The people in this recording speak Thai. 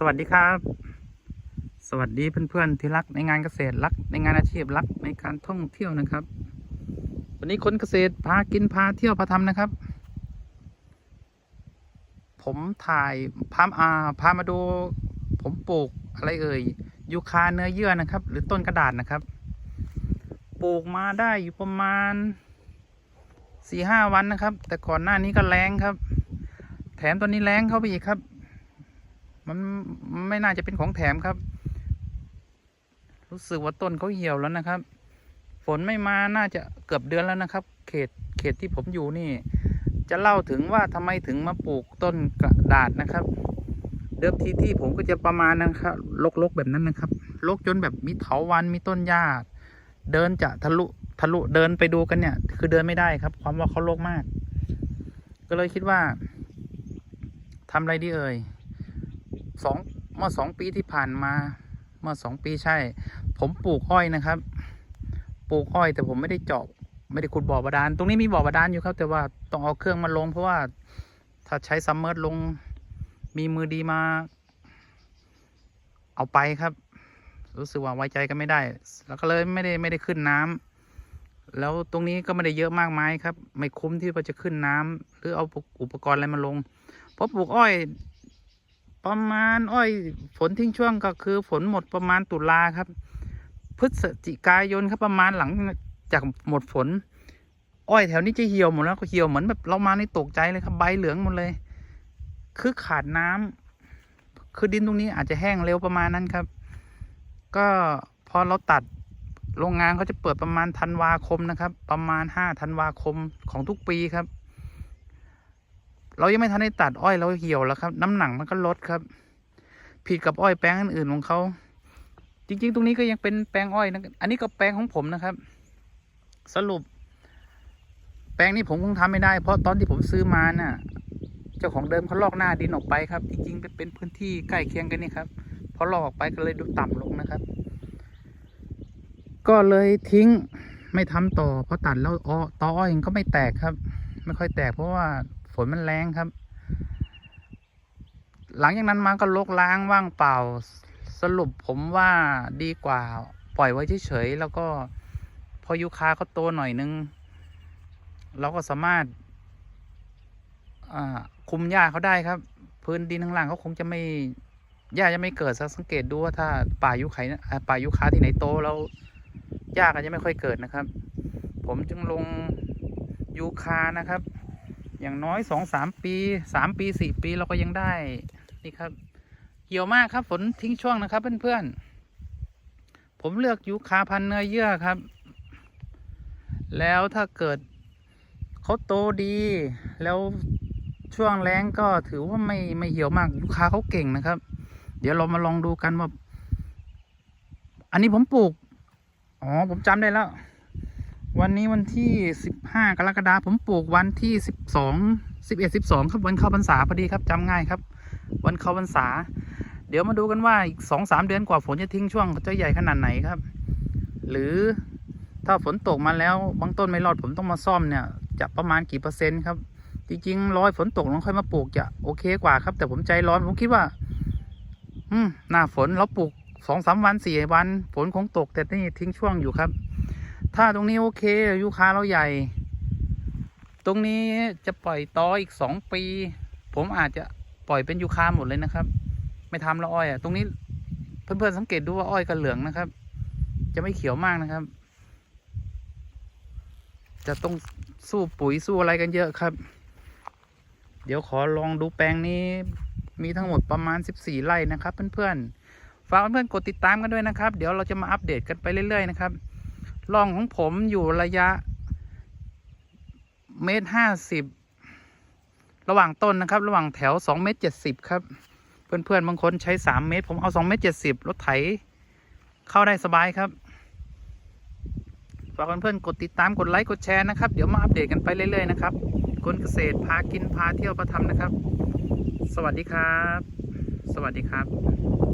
สวัสดีครับ สวัสดีเพื่อนๆที่รักในงานเกษตรรักในงานอาชีพรักในการท่องเที่ยวนะครับ วันนี้คนเกษตรพากินพาเที่ยวพาทำนะครับ ผมถ่ายพาอาพามาดู ผมปลูกอะไรเอ่ยยูคาเนื้อเยื่อนะครับ หรือต้นกระดาษนะครับ ปลูกมาได้อยู่ประมาณสี่ห้าวันนะครับ แต่ก่อนหน้านี้ก็แรงครับ แถมตอนนี้แรงเข้าไปอีกครับ มันไม่น่าจะเป็นของแถมครับ รู้สึกว่าต้นเขาเหี่ยวแล้วนะครับ ฝนไม่มาน่าจะเกือบเดือนแล้วนะครับ เขตเขตที่ผมอยู่นี่ จะเล่าถึงว่าทำไมถึงมาปลูกต้นกระดาษนะครับ เดิมทีที่ผมก็จะประมาณนะครับลกๆแบบนั้นนะครับลกจนแบบมีเถาวันมีต้นหญ้าเดินจะทะลุทะลุเดินไปดูกันเนี่ย คือเดินไม่ได้ครับ ความว่าเขาโลกมาก ก็เลยคิดว่าทำอะไรดีเอ่ย สองเมื่อสองปีที่ผ่านมา เมื่อสองปีใช่ ผมปลูกอ้อยนะครับ ปลูกอ้อยแต่ผมไม่ได้เจาะไม่ได้ขุดบ่อบาดาลตรงนี้มีบ่อบาดาลอยู่ครับ แต่ว่าต้องเอาเครื่องมาลง เพราะว่าถ้าใช้ซัมเมอร์ลงมีมือดีมา เอาไปครับ รู้สึกว่าไว้ใจกันไม่ได้ แล้วก็เลยไม่ได้ไม่ได้ขึ้นน้ำแล้วตรงนี้ก็ไม่ได้เยอะมากมายครับ ไม่คุ้มที่ว่าจะขึ้นน้ำหรือเอาอุปกรณ์อะไรมาลงเพราะปลูกอ้อย ประมาณอ้อยฝนทิ้งช่วงก็คือฝนหมดประมาณตุลาครับ พฤศจิกายนครับประมาณหลังจากหมดฝน อ้อยแถวนี้จะเหี่ยวหมดแล้วก็เหี่ยวเหมือนแบบเรามาในตกใจเลยครับใบเหลืองหมดเลย คือขาดน้ำคือดินตรงนี้อาจจะแห้งเร็วประมาณนั้นครับ ก็พอเราตัดโรงงานเขาจะเปิดประมาณธันวาคมนะครับ ประมาณห้าธันวาคมของทุกปีครับ เรายังไม่ทันได้ตัดอ้อยเราเหี่ยวแล้วครับ น้ำหนักมันก็ลดครับ ผิดกับอ้อยแปลงอื่นๆของเขาจริง ๆ ตรงนี้ก็ยังเป็นแปลงอ้อยนะอันนี้ก็แปลงของผมนะครับ สรุป แปลงนี้ผมคงทำไม่ได้ เพราะตอนที่ผมซื้อมาน่ะ เจ้าของเดิมเขาลอกหน้าดินออกไปครับ จริงๆเป็นเป็นพื้นที่ใกล้เคียงกันนี่ครับพอลอกออกไปก็เลยดูต่ำลงนะครับ ก็เลยทิ้งไม่ทำต่อเพราะตัดแล้วอ้อตออ้อยก็ไม่แตกครับ ไม่ค่อยแตกเพราะว่า ฝนมันแรงครับ หลังจากนั้นมาก็ลกล้างว่างเปล่า สรุปผมว่าดีกว่า ปล่อยไว้เฉยๆแล้วก็พอยูคาเขาโตหน่อยนึง เราก็สามารถคุมหญ้าเขาได้ครับ พื้นดินข้างล่างเขาคงจะไม่หญ้าจะไม่เกิดสังเกตดูว่าถ้าป่ายุไข่ป่ายุคาที่ไหนโตแล้วหญ้าก็จะไม่ค่อยเกิดนะครับ ผมจึงลงยูคานะครับ อย่างน้อยสองสามปีสามปีสี่ปีเราก็ยังได้นี่ครับ เกี่ยวมากครับฝนทิ้งช่วงนะครับเพื่อนๆผมเลือกยูคาพันเนื้อเยื่อครับ แล้วถ้าเกิดเขาโตดี แล้วช่วงแรงก็ถือว่าไม่ไม่เหี่ยวมากยูคาเขาเก่งนะครับ เดี๋ยวเรามาลองดูกันว่า อันนี้ผมปลูกอ๋อผมจำได้แล้ว วันนี้วันที่สิบห้ากรกฎาคมผมปลูกวันที่สิบสองสิบเอ็ดสิบสองครับวันเข้าพรรษาพอดีครับจำง่ายครับ วันเข้าพรรษา เดี๋ยวมาดูกันว่าอีกสองสามเดือนกว่าฝนจะทิ้งช่วงจะใหญ่ขนาดไหนครับ หรือถ้าฝนตกมาแล้วบางต้นไม่รอดผมต้องมาซ่อมเนี่ยจะประมาณกี่เปอร์เซ็นต์ครับจริงๆรอยฝนตกแล้วค่อยมาปลูกจะโอเคกว่าครับ แต่ผมใจร้อนผมคิดว่า อืมหน้าฝนเราปลูกสองสามวันสี่วัน ฝนคงตกแต่นี่ทิ้งช่วงอยู่ครับ ถ้าตรงนี้โอเคยูคาเราใหญ่ ตรงนี้จะปล่อยต่ออีกสองปี ผมอาจจะปล่อยเป็นยูคาหมดเลยนะครับ ไม่ทำล้วอ้อยอะ ตรงนี้เพื่อนๆสังเกตดูว่าอ้อยกับเหลืองนะครับ จะไม่เขียวมากนะครับ จะต้องสู้ปุ๋ยสู้อะไรกันเยอะครับ เดี๋ยวขอลองดูแปลงนี้ มีทั้งหมดประมาณ 14 ไร่นะครับ เพื่อนๆฝากเพื่อนๆกดติดตามกันด้วยนะครับ เดี๋ยวเราจะมาอัปเดตกันไปเรื่อยๆนะครับ ร่องของผมอยู่ระยะเมตรห้าสิบระหว่างต้นนะครับ ระหว่างแถวสองเมตรเจ็ดสิบครับ เพื่อนๆบางคนใช้สามเมตร ผมเอาสองเมตรเจ็ดสิบรถไถ เข้าได้สบายครับฝากเพื่อนๆกดติดตามกดไลค์กดแชร์นะครับ เดี๋ยวมาอัปเดตกันไปเรื่อยๆนะครับคนเกษตรพากินพาเที่ยวพาทำนะครับ สวัสดีครับ สวัสดีครับ